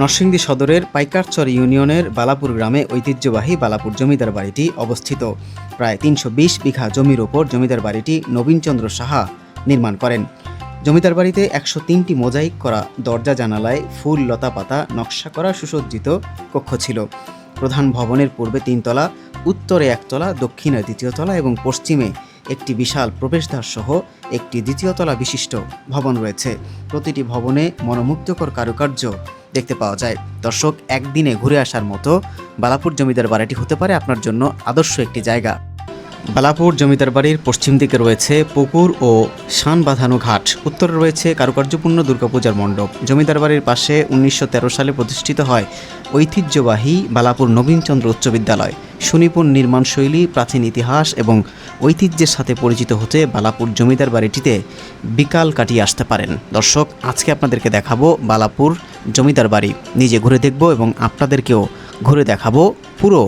নরসিংদী সদরের পাইকারচর ইউনিয়নের বালাপুর গ্রামে ঐতিহ্যবাহী বালাপুর জমিদার বাড়িটি অবস্থিত। প্রায় তিনশো বিশ বিঘা জমির ওপর জমিদার বাড়িটি নবীনচন্দ্র সাহা নির্মাণ করেন। জমিদার বাড়িতে একশো তিনটি মোজাইক করা দরজা, জানালায় ফুল, লতা পাতা, নকশা করা সুসজ্জিত কক্ষ ছিল। প্রধান ভবনের পূর্বে তিনতলা, উত্তরে একতলা, দক্ষিণে দ্বিতীয়তলা এবং পশ্চিমে একটি বিশাল প্রবেশদ্বার সহ একটি দ্বিতীয়তলা বিশিষ্ট ভবন রয়েছে। প্রতিটি ভবনে মনোমুগ্ধকর কারুকার্য দেখতে পাওয়া যায়। দর্শক, একদিনে ঘুরে আসার মতো বালাপুর জমিদার বাড়িটি হতে পারে আপনার জন্য আদর্শ একটি জায়গা। বালাপুর জমিদার বাড়ির পশ্চিম দিকে রয়েছে পুকুর ও শান বাঁধানো ঘাট। উত্তরে রয়েছে কারুকার্যপূর্ণ দুর্গাপূজার মণ্ডপ। জমিদার বাড়ির পাশে উনিশশো তেরো সালে প্রতিষ্ঠিত হয় ঐতিহ্যবাহী বালাপুর নবীনচন্দ্র উচ্চ বিদ্যালয়। সুনিপুণ নির্মাণশৈলী প্রাচীন ইতিহাস এবং ঐতিহ্যের সাথে পরিচিত হতে বালাপুর জমিদার বাড়িটিতে বিকাল কাটিয়ে আসতে পারেন। দর্শক, আজকে আপনাদেরকে দেখাবো বালাপুর জমিদার বাড়ি। নিজে ঘুরে দেখব এবং আপনাদেরকেও ঘুরে দেখাবো পুরো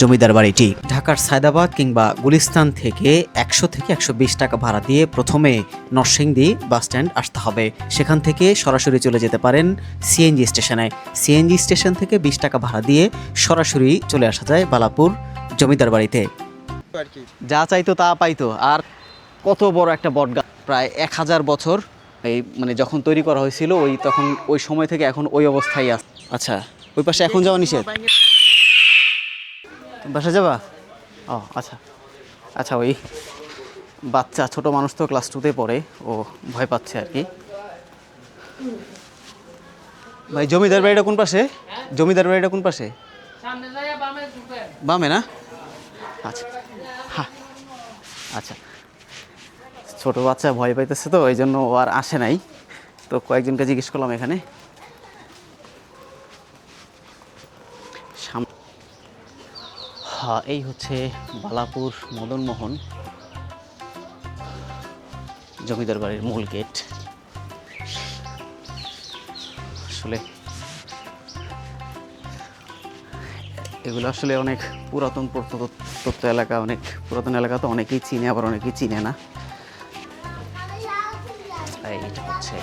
জমিদার বাড়িটি। ঢাকার সায়দাবাদ কিংবা গুলিস্তান থেকে একশো থেকে একশো বিশ টাকা ভাড়া দিয়ে প্রথমে নরসিংদী বাস স্ট্যান্ড আসতে হবে। সেখান থেকে সরাসরি চলে যেতে পারেন সিএনজি স্টেশনে। সিএনজি স্টেশন থেকে বিশ টাকা ভাড়া দিয়ে সরাসরি চলে আসা যায় বালাপুর জমিদার বাড়িতে। যা চাইতো তা পাইতো। আর কত বড় একটা বটগাছ। প্রায় এক হাজার বছর এই মানে যখন তৈরি করা হয়েছিল, ওই তখন ওই সময় থেকে এখন ওই অবস্থায় আচ্ছা ওই পাশে এখন যাওয়া নিষেধ? বাসা যাবা? ও আচ্ছা। আচ্ছা ওই বাচ্চা ছোট মানুষ তো ক্লাস টুতে পড়ে ও ভয় পাচ্ছে আর কি। ভাই জমিদার বাড়িটা কোন পাশে? জমিদার বাড়িটা কোন পাশে? বামে না? আচ্ছা। হ্যাঁ আচ্ছা। ছোট বাচ্চা ভয় পাইতেছে তো ওই জন্য ও আর আসে নাই। তো কয়েকজনকে জিজ্ঞেস করলাম এখানে সাম- হ্যাঁ এই হচ্ছে বালাপুর মদনমোহন জমিদার বাড়ির মূল গেট। আসলে এগুলো আসলে অনেক পুরাতন প্রত্নতত্ত্ব এলাকা, অনেক পুরাতন এলাকা তো অনেকেই চিনে, আবার অনেকেই চিনে না। হচ্ছে।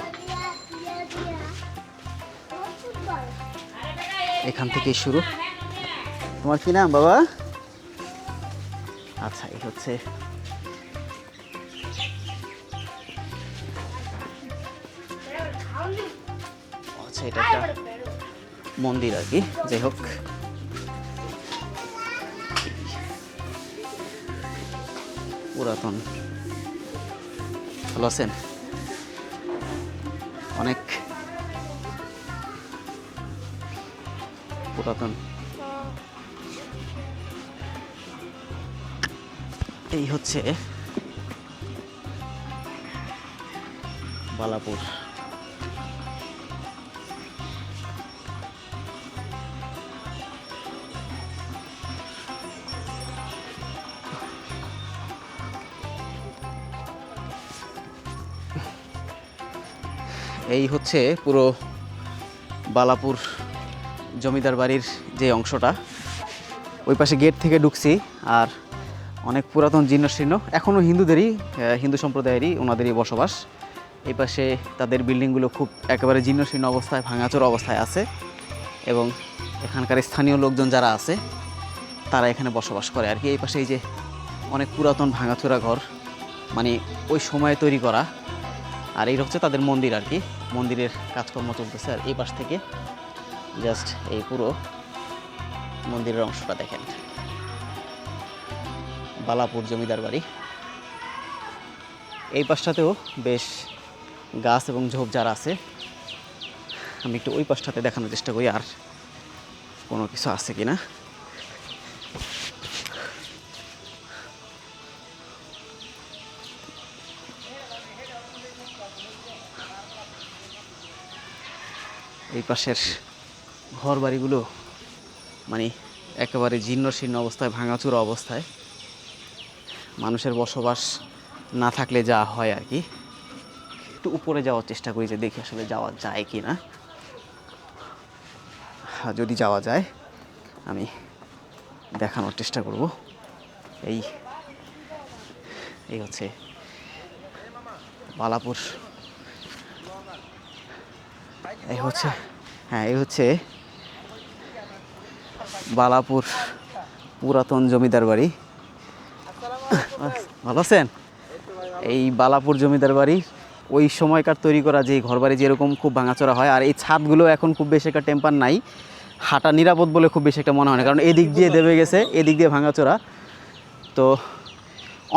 এখান থেকেই শুরু। তোমার কি নাম বাবা? আচ্ছা এই হচ্ছে আচ্ছা এটা একটা মন্দির আর কি, যাই হোক। পুরাতন। ভালো আছেন? অনেক পুরাতন। এই হচ্ছে বালাপুর। এই হচ্ছে পুরো বালাপুর জমিদার বাড়ির যে অংশটা, ওই পাশে গেট থেকে ঢুকছি আর অনেক পুরাতন জীর্ণশীর্ণ এখনও হিন্দুদেরই হিন্দু সম্প্রদায়েরই ওনাদেরই বসবাস। এই পাশে তাদের বিল্ডিংগুলো খুব একেবারে জীর্ণশীর্ণ অবস্থায়, ভাঙাচোর অবস্থায় আছে এবং এখানকার স্থানীয় লোকজন যারা আছে, তারা এখানে বসবাস করে। আর কি এই পাশে এই যে অনেক পুরাতন ভাঙাচোরা ঘর মানে ওই সময়ে তৈরি করা। আর এই হচ্ছে তাদের মন্দির আর কি, মন্দিরের কাজকর্ম চলতেছে। আর এই পাশ থেকে জাস্ট এই পুরো মন্দিরের অংশটা দেখেন। বালাপুর জমিদার বাড়ি। এই পাশটাতেও বেশ গাছ এবং ঝোপঝাড় আছে। আমি একটু ওই পাশটাতে দেখানোর চেষ্টা করি, আর কোনো কিছু আছে কি না এই পাশের ঘর বাড়িগুলো মানে একেবারে জীর্ণ শীর্ণ অবস্থায়, ভাঙাচুরা অবস্থায়। মানুষের বসবাস না থাকলে যা হয় আর কি। একটু উপরে যাওয়ার চেষ্টা করি যে দেখি আসলে যাওয়া যায় কি না। হ্যাঁ, যদি যাওয়া যায় আমি দেখানোর চেষ্টা করব। এই এই হচ্ছে বালাপুর। এই হচ্ছে হ্যাঁ এই হচ্ছে বালাপুর পুরাতন জমিদার বাড়ি। ভালো আছেন? এই বালাপুর জমিদার বাড়ি, ওই সময়কার তৈরি করা যে ঘর বাড়ি যেরকম খুব ভাঙাচোরা হয়, আর এই ছাদগুলো এখন খুব বেশি একটা টেম্পার নাই। হাঁটা নিরাপদ বলে খুব বেশি একটা মনে হয় না, কারণ এদিক দিয়ে দেবে গেছে, এদিক দিয়ে ভাঙাচোরা। তো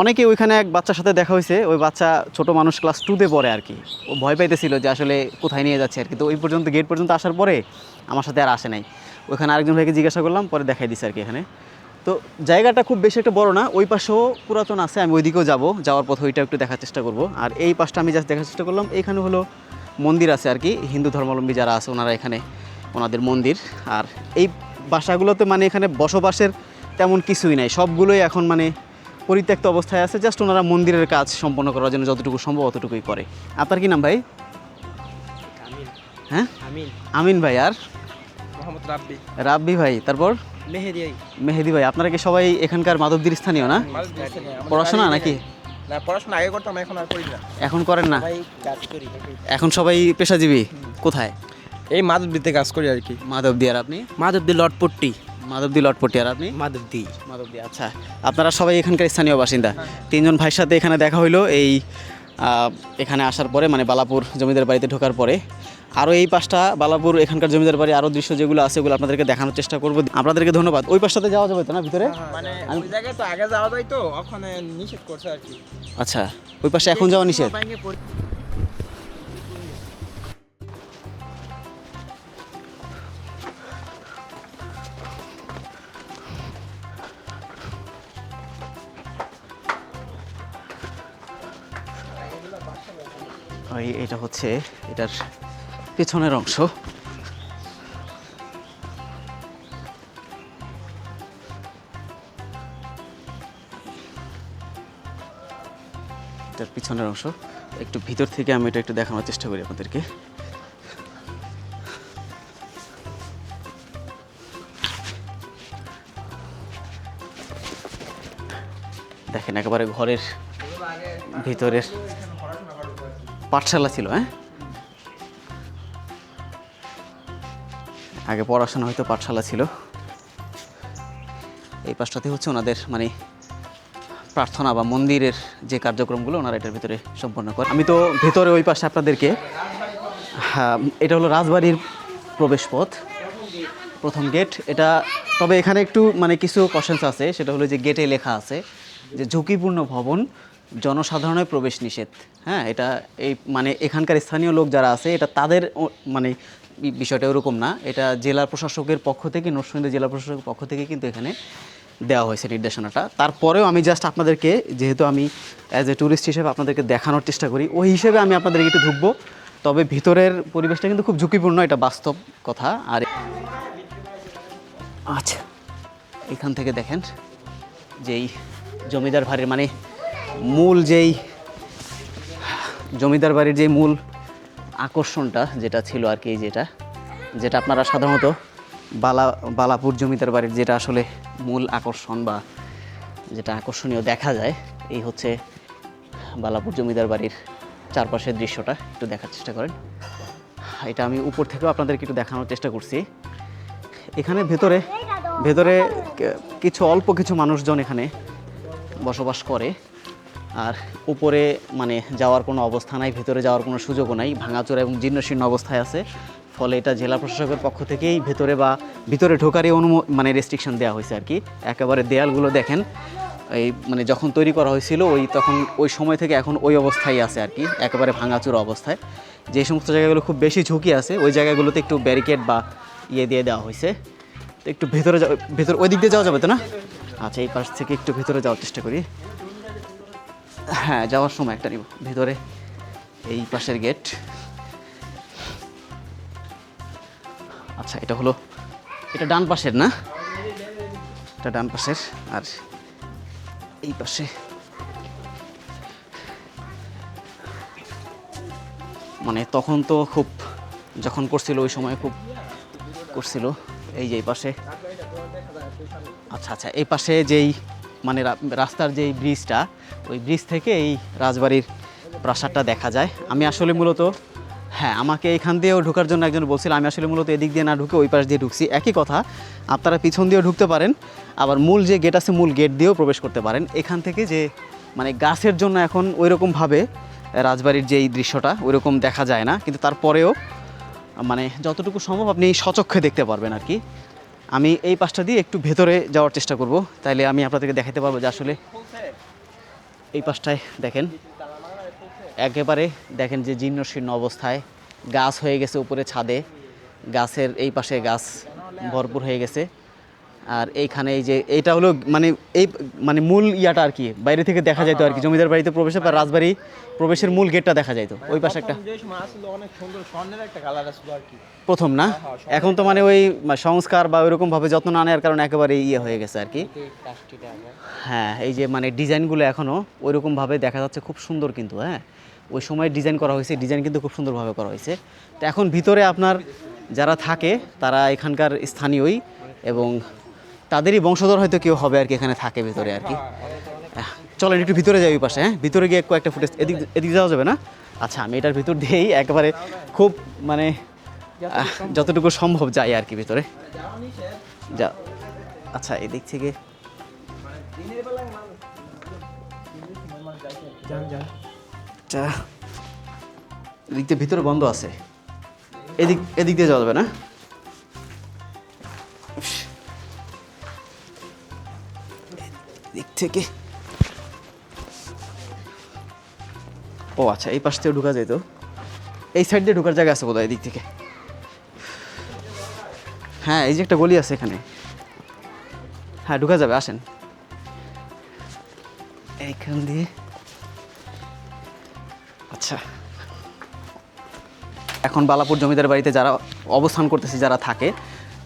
অনেকে ওইখানে এক বাচ্চার সাথে দেখা হয়েছে, ওই বাচ্চা ছোট মানুষ ক্লাস টুতে পড়ে আর কি। ও ভয় পাইতেছিল যে আসলে কোথায় নিয়ে যাচ্ছে আর কি। তো ওই পর্যন্ত গেট পর্যন্ত আসার পরে আমার সাথে আর আসে নাই। ওইখানে আরেকজন ভাইকে জিজ্ঞাসা করলাম, পরে দেখাই দিছে আর কি এখানে। তো জায়গাটা খুব বেশি একটা বড় না ওই পাশেও পুরাতন আছে আমি ওইদিকেও যাব যাওয়ার পথে ওইটা একটু দেখার চেষ্টা করব। আর এই পাশটা আমি জাস্ট দেখার চেষ্টা করলাম এখানে হলো মন্দির আছে আর কি হিন্দু ধর্মাবলম্বী যারা আছে ওনারা এখানে ওনাদের মন্দির। আর এই বাসাগুলোতে মানে এখানে বসবাসের তেমন কিছুই নাই সবগুলোই এখন মানে পরিত্যক্ত অবস্থায় আছে জাস্ট ওনারা মন্দিরের কাজ সম্পন্ন করার জন্য যতটুকু সম্ভব অতটুকুই করে। আপনার কি নাম ভাই? হ্যাঁ? আমিন ভাই আর? মোহাম্মদ রাব্বি। রাব্বি ভাই তারপর? মেহেদি মেহেদি ভাই আপনারা কি সবাই এখানকার মাধবদীর স্থানীয় না? পড়াশোনা নাকি? না পড়াশোনা আগে করতাম এখন আর করি না। এখন করেন না? ভাই কাজ করি। এখন সবাই পেশাজীবী? কোথায়? এই মাধবদিতে কাজ করি আর কি। মাধবদী আর আপনি? মাধবদি লটপট্টি। মাধবদী লটপটি আর আপনি? মাধবদি। মাধবদী আচ্ছা। আপনারা সবাই এখানকার স্থানীয় বাসিন্দা। তিনজন ভাইয়ের সাথে এখানে দেখা হইল এই এখানে আসার পরে মানে বালাপুর জমিদার বাড়িতে ঢোকার পরে আরও এই পাশটা বালাপুর এখানকার জমিদার বাড়ি আরও দৃশ্য যেগুলো আছে ওগুলো আপনাদেরকে দেখানোর চেষ্টা করব। আপনাদেরকে ধন্যবাদ। ওই পাশটাতে যাওয়া যাবে তো না ভিতরে? মানে ওই জায়গায় তো আগে যাওয়া যায় তো ওখানে নিষেধ করছে আর কি। আচ্ছা ওই পাশে এখন যাওয়া নিষেধ? এটা হচ্ছে এটার পেছনের অংশ। এটার পিছনের অংশ। একটু ভিতর থেকে আমি এটা একটু দেখানোর চেষ্টা করি আপনাদেরকে। দেখেন, একেবারে ঘরের ভিতরের পাঠশালা ছিল হ্যাঁ? আগে পড়াশোনা হয়তো পাঠশালা ছিল। এই পাশটাতে হচ্ছে ওনাদের মানে প্রার্থনা বা মন্দিরের যে কার্যক্রমগুলো ওনারা এটার ভিতরে সম্পন্ন করে আমি তো ভেতরে ওই পাশে আপনাদেরকে হ্যাঁ, এটা হলো রাজবাড়ির প্রবেশপথ প্রথম গেট। এটা তবে এখানে একটু মানে কিছু কোশ্চেন্স আছে সেটা হলো যে গেটে লেখা আছে যে ঝুঁকিপূর্ণ ভবন জনসাধারণের প্রবেশ নিষেধ। হ্যাঁ এটা এই মানে এখানকার স্থানীয় লোক যারা আছে, এটা তাদের মানে বিষয়টা ওরকম না। এটা জেলা প্রশাসকের পক্ষ থেকে, নরসিংদী জেলা প্রশাসকের পক্ষ থেকে কিন্তু এখানে দেওয়া হয়েছে নির্দেশনাটা। তারপরেও আমি জাস্ট আপনাদেরকে, যেহেতু আমি অ্যাজ এ ট্যুরিস্ট হিসেবে আপনাদেরকে দেখানোর চেষ্টা করি, ওই হিসেবে আমি আপনাদেরকে একটু ঢুকবো। তবে ভিতরের পরিবেশটা কিন্তু খুব ঝুঁকিপূর্ণ, এটা বাস্তব কথা। আর আচ্ছা এখান থেকে দেখেন যেই জমিদার বাড়ির মানে মূল যেই, জমিদার বাড়ির যে মূল আকর্ষণটা যেটা ছিল আর কি যেটা যেটা আপনারা সাধারণত বালা, বালাপুর জমিদার বাড়ির যেটা আসলে মূল আকর্ষণ বা যেটা আকর্ষণীয় দেখা যায়, এই হচ্ছে বালাপুর জমিদার বাড়ির চারপাশের দৃশ্যটা, একটু দেখার চেষ্টা করেন। এটা আমি উপর থেকেও আপনাদেরকে একটু দেখানোর চেষ্টা করছি। এখানে ভেতরে ভেতরে কিছু, অল্প কিছু মানুষজন এখানে বসবাস করে। আর উপরে মানে যাওয়ার কোনো অবস্থা নাই, ভেতরে যাওয়ার কোনো সুযোগও নাই, ভাঙাচোরা এবং জীর্ণশীর্ণ অবস্থায় আছে। ফলে এটা জেলা প্রশাসকের পক্ষ থেকেই ভেতরে বা ভিতরে ঢোকারই অনুমো মানে রেস্ট্রিকশন দেওয়া হয়েছে আর কি। একেবারে দেয়ালগুলো দেখেন, এই মানে যখন তৈরি করা হয়েছিল, ওই তখন ওই সময় থেকে এখন ওই অবস্থায় আছে আর কি, একেবারে ভাঙাচোরা অবস্থায়। যে সমস্ত জায়গাগুলো খুব বেশি ঝুঁকি আছে, ওই জায়গাগুলোতে একটু ব্যারিকেড বা ইয়ে দিয়ে দেওয়া হয়েছে। তো একটু ভেতরে ভেতর, ওই দিক দিয়ে যাওয়া যাবে তো না? আচ্ছা এই পাশ থেকে একটু ভেতরে যাওয়ার চেষ্টা করি। হ্যাঁ যাওয়ার সময় একটা নিব। ভেতরে এই পাশের গেট আচ্ছা এটা হলো, এটা ডান পাশের না? এটা ডান পাশের, আর এই পাশে মানে তখন তো খুব, যখন করছিল ওই সময় খুব করছিল, এই যে এই পাশে। আচ্ছা আচ্ছা এই পাশে যেই মানে রাস্তার যেই ব্রিজটা ওই ব্রিজ থেকে এই রাজবাড়ির প্রাসাদটা দেখা যায়। আমি আসলে মূলত হ্যাঁ আমাকে এখান দিয়েও ঢোকার জন্য একজন বলছিল, আমি আসলে মূলত এদিক দিয়ে না ঢুকে ওই পাশ দিয়ে ঢুকছি। একই কথা, আপনারা পিছন দিয়েও ঢুকতে পারেন, আবার মূল যে গেট আছে, মূল গেট দিয়েও প্রবেশ করতে পারেন। এখান থেকে যে মানে গাছের জন্য এখন ওই রকমভাবে রাজবাড়ির যে এই দৃশ্যটা ওই রকম দেখা যায় না। কিন্তু তারপরেও মানে যতটুকু সম্ভব আপনি সচক্ষে দেখতে পারবেন আর কি। আমি এই পাশটা দিয়ে একটু ভেতরে যাওয়ার চেষ্টা করব। তাইলে আমি আপনাদেরকে দেখাতে পারব যে আসলে এই পাশটায় দেখেন। একেবারে দেখেন যে জীর্ণশীর্ণ অবস্থায় গাছ হয়ে গেছে উপরে ছাদে। গাছের এই পাশে গাছ ভরপুর হয়ে গেছে। আর এইখানে এই যে এইটা হলো মানে এই মানে মূল ইয়াটা আর কি বাইরে থেকে দেখা যাইতো আর কি জমিদার বাড়িতে প্রবেশে বা রাজবাড়ি প্রবেশের মূল গেটটা দেখা যাইতো ওই পাশে একটা। প্রথম যে সময় আসলো অনেক সুন্দর স্বর্ণের একটা কালার আসলো আর কি। প্রথম না? এখন তো মানে ওই সংস্কার বা ওইরকম ভাবে যত্ন না নেওয়ার কারণে একেবারে ইয়ে হয়ে গেছে আর কি। হ্যাঁ এই যে মানে ডিজাইনগুলো এখনও ওইরকমভাবে দেখা যাচ্ছে খুব সুন্দর কিন্তু হ্যাঁ। ওই সময় ডিজাইন করা হয়েছে ডিজাইন কিন্তু খুব সুন্দরভাবে করা হয়েছে। তো এখন ভিতরে আপনার যারা থাকে তারা এখানকার স্থানীয়ই এবং তাদেরই বংশধর হয়তো কেউ হবে আর কি এখানে থাকে ভিতরে আর কি। চলেন একটু ভিতরে যাই পাশে হ্যাঁ? ভিতরে গিয়ে কয়েকটা ফুটেজ এদিক এদিক যাওয়া যাবে না? আচ্ছা আমি এটার ভিতর দিয়েই একেবারে খুব মানে যতটুকু সম্ভব যাই আর কি ভিতরে। যা আচ্ছা এদিক থেকে আচ্ছা এদিক দিয়ে ভিতরে বন্ধ আছে। এদিক এদিক দিয়ে যাওয়া যাবে না? থেকে। ও আচ্ছা এই পাশ থেকে ঢুকা যেত এই সাইড দিয়ে ঢুকার জায়গা আছে বোধহয়, এদিক থেকে। হ্যাঁ এই যে একটা গলি আছে এখানে। হ্যাঁ ঢুকা যাবে, আসেন। এইখান দিয়ে। আচ্ছা। এখন বালাপুর জমিদার বাড়িতে যারা অবস্থান করতেছে, যারা থাকে,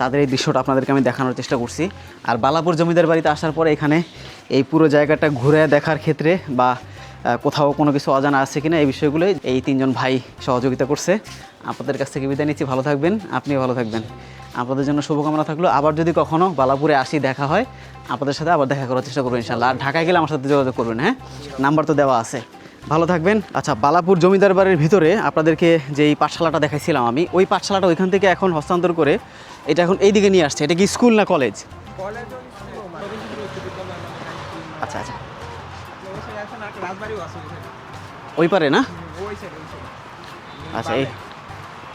তাদের এই দৃশ্যটা আপনাদেরকে আমি দেখানোর চেষ্টা করছি। আর বালাপুর জমিদার বাড়িতে আসার পরে এখানে এই পুরো জায়গাটা ঘুরে দেখার ক্ষেত্রে বা কোথাও কোনো কিছু অজানা আছে কিনা এই বিষয়গুলো এই তিনজন ভাই সহযোগিতা করছে। আপনাদের কাছ থেকে বিদায় নিচ্ছি, ভালো থাকবেন আপনিও ভালো থাকবেন। আপনাদের জন্য শুভকামনা থাকল। আবার যদি কখনো বালাপুরে আসি, দেখা হয়, আপনাদের সাথে আবার দেখা করার চেষ্টা করবেন ইনশাল্লাহ আর ঢাকায় গেলে আমার সাথে যোগাযোগ করবেন হ্যাঁ? নাম্বার তো দেওয়া আছে। ভালো থাকবেন। আচ্ছা বালাপুর জমিদার বাড়ির ভিতরে আপনাদেরকে যেই পাঠশালাটা দেখাইছিলাম আমি, ওই পাঠশালাটা ওইখান থেকে এখন হস্তান্তর করে এটা এখন এই দিকে নিয়ে আসছে। এটা কি স্কুল না কলেজ? আচ্ছা আচ্ছা। ওই পারে না? আচ্ছা এই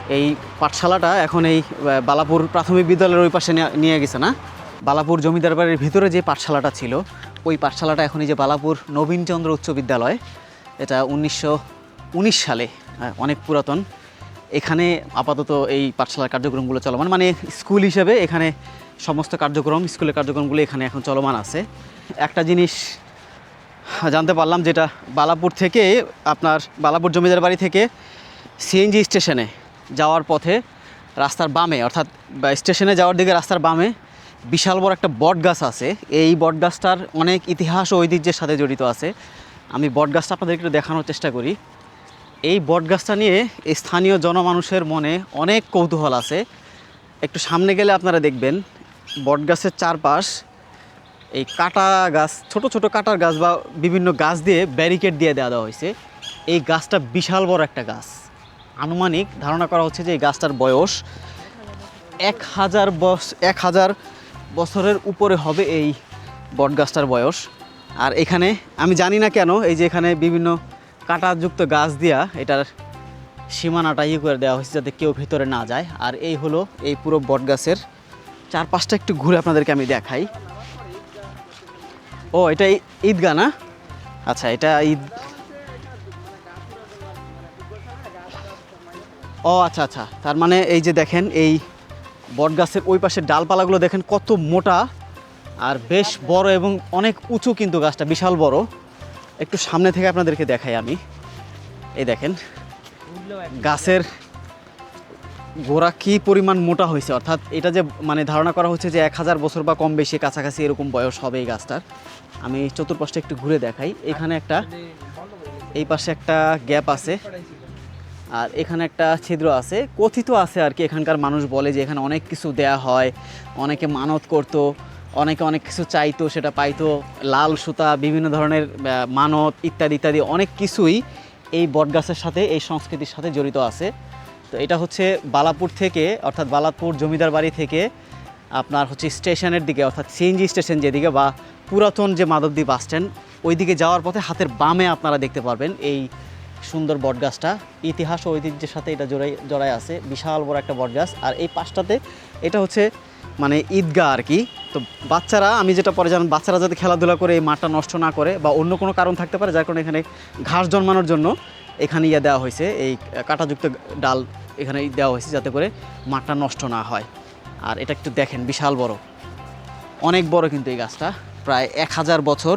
এই পাঠশালাটা এখন এই বালাপুর প্রাথমিক বিদ্যালয়ের ওই পাশে নিয়ে- গেছে না? বালাপুর জমিদার বাড়ির ভিতরে যে পাঠশালাটা ছিল, ওই পাঠশালাটা এখন এই যে বালাপুর নবীনচন্দ্র উচ্চ বিদ্যালয়, এটা উনিশশো উনিশ সালে অনেক পুরাতন। এখানে আপাতত এই পাঠশালার কার্যক্রমগুলো চলমান মানে স্কুল হিসেবে এখানে সমস্ত কার্যক্রম, স্কুলের কার্যক্রমগুলো এখানে এখন চলমান আছে। একটা জিনিস জানতে পারলাম যেটা বালাপুর থেকে আপনার বালাপুর জমিদার বাড়ি থেকে সিএনজি স্টেশনে যাওয়ার পথে রাস্তার বামে, অর্থাৎ স্টেশনে যাওয়ার দিকে রাস্তার বামে বিশাল বড় একটা বট গাছ আছে। এই বট গাছটার অনেক ইতিহাস ও ঐতিহ্যের সাথে জড়িত আছে। আমি বট গাছটা আপনাদের একটু দেখানোর চেষ্টা করি। এই বট গাছটা নিয়ে স্থানীয় জনমানুষের মনে অনেক কৌতূহল আছে। একটু সামনে গেলে আপনারা দেখবেন বট গাছের চারপাশ, এই কাটা গাছ, ছোট ছোট কাটার গাছ বা বিভিন্ন গাছ দিয়ে ব্যারিকেড দিয়ে দেওয়া দেওয়া হয়েছে। এই গাছটা বিশাল বড় একটা গাছ। আনুমানিক ধারণা করা হচ্ছে যে এই গাছটার বয়স এক হাজার বস, এক হাজার বছরের উপরে হবে এই বট গাছটার বয়স। আর এখানে আমি জানি না কেন, এই যে এখানে বিভিন্ন কাঁটাযুক্ত গাছ দিয়া এটার সীমানাটা ইয়ে করে দেওয়া হয়েছে যাতে কেউ ভিতরে না যায়। আর এই হলো এই পুরো বট গাছের চারপাশটা একটু ঘুরে আপনাদেরকে আমি দেখাই। ও, এটা ঈদগাহ না? আচ্ছা এটা ঈদ ও আচ্ছা আচ্ছা। তার মানে এই যে দেখেন, এই বট গাছের ওই পাশের ডালপালাগুলো দেখেন কত মোটা আর বেশ বড় এবং অনেক উঁচু কিন্তু গাছটা, বিশাল বড়। একটু সামনে থেকে আপনাদেরকে দেখাই আমি। এই দেখেন, গাছের গোড়া কী পরিমাণ মোটা হয়েছে? অর্থাৎ এটা যে মানে ধারণা করা হচ্ছে যে এক হাজার বছর বা কম বেশি কাছাকাছি এরকম বয়স হবে এই গাছটার। আমি চতুর্পাশটা একটু ঘুরে দেখাই। এখানে একটা, এই পাশে একটা গ্যাপ আছে। আর এখানে একটা ছিদ্র আছে। কথিত আছে আর কি, এখানকার মানুষ বলে যে এখানে অনেক কিছু দেয়া হয়, অনেকে মানত করত। অনেকে অনেক কিছু চাইতো, সেটা পাইতো, লাল সুতা, বিভিন্ন ধরনের মানত ইত্যাদি ইত্যাদি, অনেক কিছুই এই বটগাছের সাথে, এই সংস্কৃতির সাথে জড়িত আছে। তো এটা হচ্ছে বালাপুর থেকে, অর্থাৎ বালাপুর জমিদার বাড়ি থেকে আপনার হচ্ছে স্টেশনের দিকে, অর্থাৎ সিএনজি স্টেশন যেদিকে বা পুরাতন যে মাধবদী বাস স্ট্যান্ড ওই দিকে যাওয়ার পথে হাতের বামে আপনারা দেখতে পারবেন এই সুন্দর বটগাছটা। ইতিহাস ও ঐতিহ্যের সাথে এটা জোড়াই জড়াই আছে। বিশাল বড় একটা বটগাছ। আর এই পাশটাতে এটা হচ্ছে মানে ঈদগাহ আর কি। তো বাচ্চারা, আমি যেটা পরে জানেন বাচ্চারা যাতে খেলাধুলা করে এই মাঠটা নষ্ট না করে বা অন্য কোনো কারণ থাকতে পারে, যার কারণে এখানে ঘাস জন্মানোর জন্য এখানে ইয়ে দেওয়া হয়েছে। এই কাঁটাযুক্ত ডাল এখানে দেওয়া হয়েছে যাতে করে মাঠটা নষ্ট না হয়। আর এটা একটু দেখেন, বিশাল বড়। অনেক বড় কিন্তু এই গাছটা। প্রায় এক হাজার বছর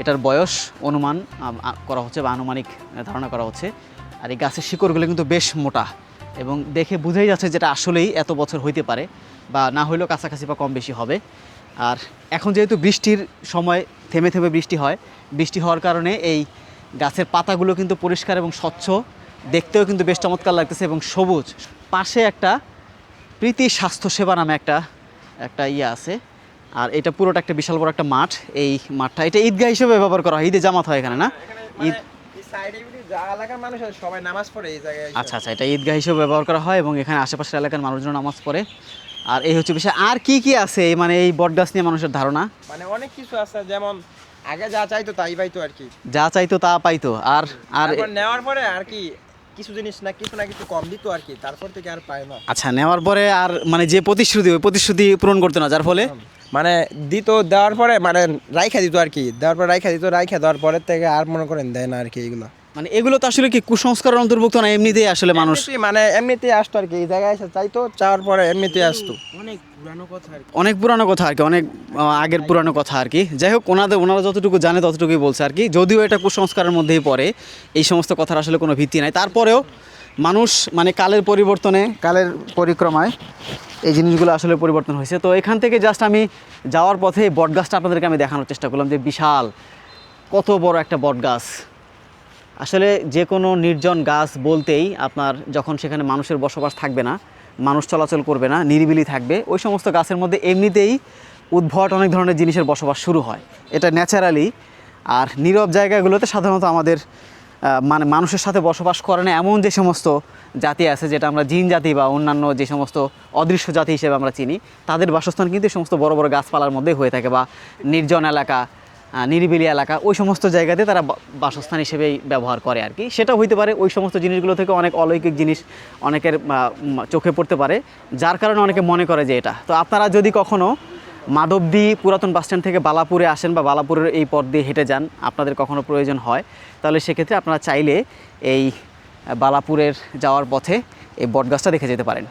এটার বয়স, অনুমান করা হচ্ছে বা আনুমানিক ধারণা করা হচ্ছে। আর এই গাছের শিকড়গুলো কিন্তু বেশ মোটা এবং দেখে বোঝাই যাচ্ছে যেটা আসলেই এত বছর হইতে পারে বা না হইলেও কাছাকাছি বা কম বেশি হবে। আর এখন যেহেতু বৃষ্টির সময় থেমে থেমে বৃষ্টি হয়, বৃষ্টি হওয়ার কারণে এই গাছের পাতাগুলো কিন্তু পরিষ্কার এবং স্বচ্ছ, দেখতেও কিন্তু বেশ চমৎকার লাগতেছে এবং সবুজ। পাশে একটা প্রীতি স্বাস্থ্য সেবা নামে একটা একটা ইয়ে আছে। আর এটা পুরোটা একটা বিশাল বড় একটা মাঠ। এই মাঠটা এটা ঈদগাহ হিসেবে ব্যবহার করা হয় ঈদে জামাত হয় এখানে না? ঈদ জায়গায় এসে। আচ্ছা আচ্ছা এটা ঈদগাহ হিসেবে ব্যবহার করা হয় এবং এখানে আশেপাশের এলাকার মানুষজন নামাজ পড়ে। আর এই হচ্ছে বিষয় আর কি কি আছে মানে এই বটগাছ নিয়ে মানুষের ধারণা? মানে অনেক কিছু আছে যেমন আগে যা চাইতো তাই পাইতো আর কি। যা চাইতো তা পাইতো আর আর নেওয়ার পরে আর কি কিছু জিনিস না কিছু না কিছু কম দিত আর কি তারপর থেকে আর পায় না। আচ্ছা নেওয়ার পরে আর মানে যে প্রতিশ্রুতি ওই প্রতিশ্রুতি পূরণ করতো না যার ফলে মানে দিত দেওয়ার পরে মানে রাইখা দিত আর কি। দেওয়ার পরে রাইখা দিত রাইখা দেওয়ার পরের থেকে আর মনে করেন দেয় না আর কি এগুলো। মানে এগুলো তো আসলে কি কুসংস্কারের অন্তর্ভুক্ত না? এমনিতেই আসলে মানুষ মানে এমনিতেই আসতো আর কি। এই জায়গায় এসে চাইতো চাওয়ার পরে এমনিতেই আসতো। অনেক পুরানো কথা আর কি। অনেক পুরানো কথা আর কি অনেক আগের পুরানো কথা আর কি। যাই হোক ওনাদের ওনারা যতটুকু জানে ততটুকুই বলছে আর কি। যদিও এটা কুসংস্কারের মধ্যেই পড়ে এই সমস্ত কথার আসলে কোনো ভিত্তি নাই। তারপরেও মানুষ মানে কালের পরিবর্তনে, কালের পরিক্রমায় এই জিনিসগুলো আসলে পরিবর্তন হয়েছে। তো এখান থেকে জাস্ট আমি যাওয়ার পথে এই বটগাছটা আপনাদেরকে আমি দেখানোর চেষ্টা করলাম যে বিশাল, কত বড় একটা বটগাছ। আসলে যে কোনো নির্জন গাছ বলতেই আপনার যখন সেখানে মানুষের বসবাস থাকবে না, মানুষ চলাচল করবে না, নিরিবিলি থাকবে, ওই সমস্ত গাছের মধ্যে এমনিতেই উদ্ভট অনেক ধরনের জিনিসের বসবাস শুরু হয়। এটা ন্যাচারালি, আর নীরব জায়গাগুলোতে সাধারণত আমাদের মানে মানুষের সাথে বসবাস করে না এমন যে সমস্ত জাতি আছে যেটা আমরা জিন জাতি বা অন্যান্য যে সমস্ত অদৃশ্য জাতি হিসেবে আমরা চিনি, তাদের বাসস্থান কিন্তু সমস্ত বড় বড় গাছপালার মধ্যে হয়ে থাকে বা নির্জন এলাকা নিরিবিলি এলাকা, ওই সমস্ত জায়গাতে তারা বাসস্থান হিসেবেই ব্যবহার করে আর কি। সেটা হইতে পারে ওই সমস্ত জিনিসগুলো থেকে অনেক অলৌকিক জিনিস অনেকের চোখে পড়তে পারে, যার কারণে অনেকে মনে করে যে এটা। তো আপনারা যদি কখনো মাধবদী পুরাতন বাসস্ট্যান্ড থেকে বালাপুরে আসেন বা বালাপুরের এই পথ দিয়ে হেঁটে যান, আপনাদের কখনো প্রয়োজন হয়। তাহলে সেক্ষেত্রে আপনারা চাইলে এই বালাপুরের যাওয়ার পথে এই বটগাছটা দেখে যেতে পারেন।